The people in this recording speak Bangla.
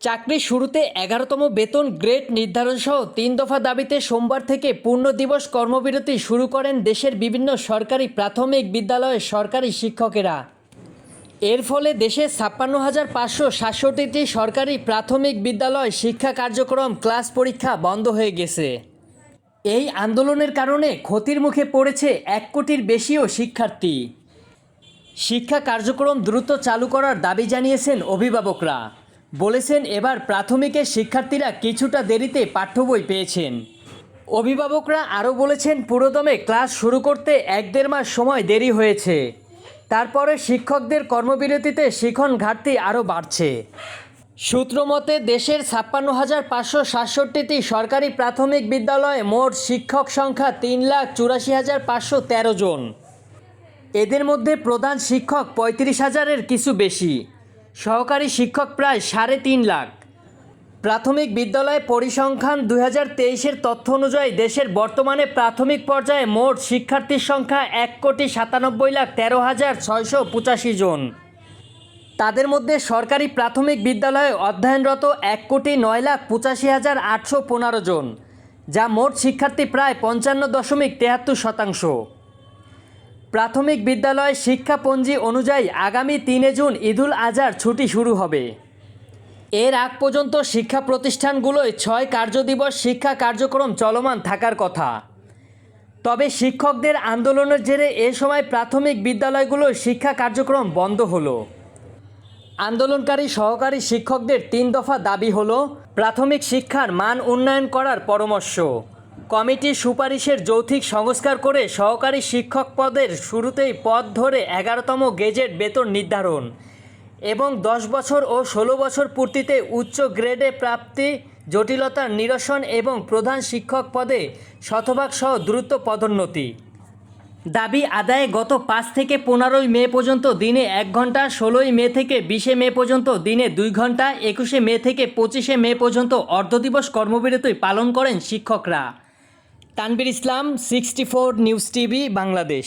চাকরির শুরুতে এগারোতম বেতন গ্রেড নির্ধারণ সহ তিন দফা দাবিতে সোমবার থেকে পূর্ণ দিবস কর্মবিরতি শুরু করেন দেশের বিভিন্ন সরকারি প্রাথমিক বিদ্যালয়ের সরকারি শিক্ষকেরা। এর ফলে দেশে ছাপ্পান্ন হাজার পাঁচশো সাতষট্টিটি সরকারি প্রাথমিক বিদ্যালয় শিক্ষা কার্যক্রম ক্লাস পরীক্ষা বন্ধ হয়ে গেছে। এই আন্দোলনের কারণে ক্ষতির মুখে পড়েছে এক কোটির বেশিও শিক্ষার্থী। শিক্ষা কার্যক্রম দ্রুত চালু করার দাবি জানিয়েছেন অভিভাবকরা। বলেছেন এবার প্রাথমিকের শিক্ষার্থীরা কিছুটা দেরিতে পাঠ্য বই পেয়েছেন। অভিভাবকরা আরও বলেছেন, পুরোদমে ক্লাস শুরু করতে এক দেড় মাস সময় দেরি হয়েছে। তারপরে শিক্ষকদের কর্মবিরতিতে শিখন ঘাটতি আরও বাড়ছে। সূত্রমতে, দেশের ছাপ্পান্ন হাজার পাঁচশো সাতষট্টিটি সরকারি প্রাথমিক বিদ্যালয়ে মোট শিক্ষক সংখ্যা তিন লাখ চুরাশি হাজার পাঁচশো তেরো জন। এদের মধ্যে প্রধান শিক্ষক পঁয়ত্রিশ হাজারের কিছু বেশি। সহকারী শিক্ষক প্রায় সাড়ে তিন লাখ। প্রাথমিক বিদ্যালয় পরিসংখ্যান দুই হাজার তেইশের তথ্য অনুযায়ী দেশের বর্তমানে প্রাথমিক পর্যায়ে মোট শিক্ষার্থীর সংখ্যা এক কোটি সাতানব্বই লাখ তেরো হাজার ছয়শো পঁচাশি জন। তাদের মধ্যে সরকারি প্রাথমিক বিদ্যালয়ে অধ্যয়নরত এক কোটি নয় লাখ পঁচাশি হাজার আটশো পনেরো জন, যা মোট শিক্ষার্থী প্রায় পঞ্চান্ন দশমিক তেহাত্তর শতাংশ। প্রাথমিক বিদ্যালয় শিক্ষাপঞ্জি অনুযায়ী আগামী তিনে জুন ঈদুল আজহার ছুটি শুরু হবে। এর আগ পর্যন্ত শিক্ষা প্রতিষ্ঠানগুলোয় ছয় কার্যদিবস শিক্ষা কার্যক্রম চলমান থাকার কথা। তবে শিক্ষকদের আন্দোলনের জেরে এ সময় প্রাথমিক বিদ্যালয়গুলোর শিক্ষা কার্যক্রম বন্ধ হলো। আন্দোলনকারী সহকারী শিক্ষকদের তিন দফা দাবি হলো, প্রাথমিক শিক্ষার মান উন্নয়ন করার পরামর্শ। কমিটির সুপারিশের যৌথিক সংস্কার করে সহকারী শিক্ষক পদের শুরুতেই পদ ধরে এগারোতম গেজেট বেতন নির্ধারণ এবং দশ বছর ও ষোলো বছর পূর্তিতে উচ্চ গ্রেডে প্রাপ্তি, জটিলতার নিরসন এবং প্রধান শিক্ষক পদে শতভাগ সহ দ্রুত পদোন্নতি। দাবি আদায়ে গত পাঁচ থেকে পনেরোই মে পর্যন্ত দিনে এক ঘণ্টা, ষোলোই মে থেকে বিশে মে পর্যন্ত দিনে দুই ঘণ্টা, একুশে মে থেকে পঁচিশে মে পর্যন্ত অর্ধদিবস কর্মবিরতি পালন করেন শিক্ষকরা। Tanvir Islam sixty four news TV Bangladesh.